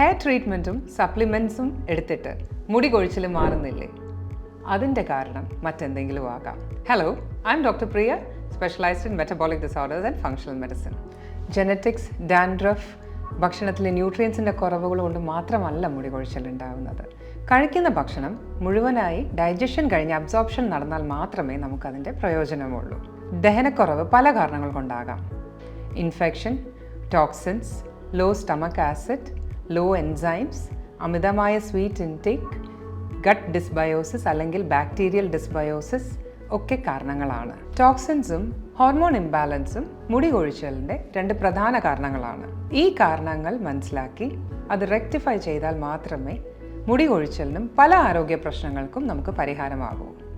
Hair ട്രീറ്റ്മെന്റും സപ്ലിമെൻസും എടുത്തിട്ട് മുടി കൊഴിച്ചിൽ മാറുന്നില്ലേ? അതിന്റെ കാരണം മറ്റെന്തെങ്കിലും ആകാം. Hello I'm doctor Priya specialized in metabolic disorders and functional medicine genetics dandruff ഭക്ഷണത്തിലെ ന്യൂട്രിയൻസിന്റെ കുറവുകൾ കൊണ്ട് മാത്രമല്ല മുടി കൊഴിച്ചിൽ ഉണ്ടാകുന്നത് കഴിക്കുന്ന ഭക്ഷണം മുഴുവനായി ഡൈജഷൻ കഴിഞ്ഞ് അബ്സോർപ്ഷൻ നടന്നാൽ മാത്രമേ നമുക്കതിന്റെ പ്രയോജനമുള്ളൂ. ദഹനക്കുറവ് പല കാരണങ്ങൾ കൊണ്ടാകാം. Infection toxins low stomach acid low enzymes അമിതമായ സ്വീറ്റ് ഇൻടേക്ക് ഗട്ട് ഡിസ്ബയോസിസ് അല്ലെങ്കിൽ ബാക്ടീരിയൽ ഡിസ്ബയോസിസ് ഒക്കെ കാരണങ്ങളാണ്. ടോക്സിൻസും ഹോർമോൺ ഇംബാലൻസും മുടി കൊഴിച്ചലിന്റെ രണ്ട് പ്രധാന കാരണങ്ങളാണ്. ഈ കാരണങ്ങൾ മനസ്സിലാക്കി അത് റെക്ടിഫൈ ചെയ്താൽ മാത്രമേ മുടി കൊഴിച്ചലിനും പല ആരോഗ്യ പ്രശ്നങ്ങൾക്കും നമുക്ക് പരിഹാരമാകൂ.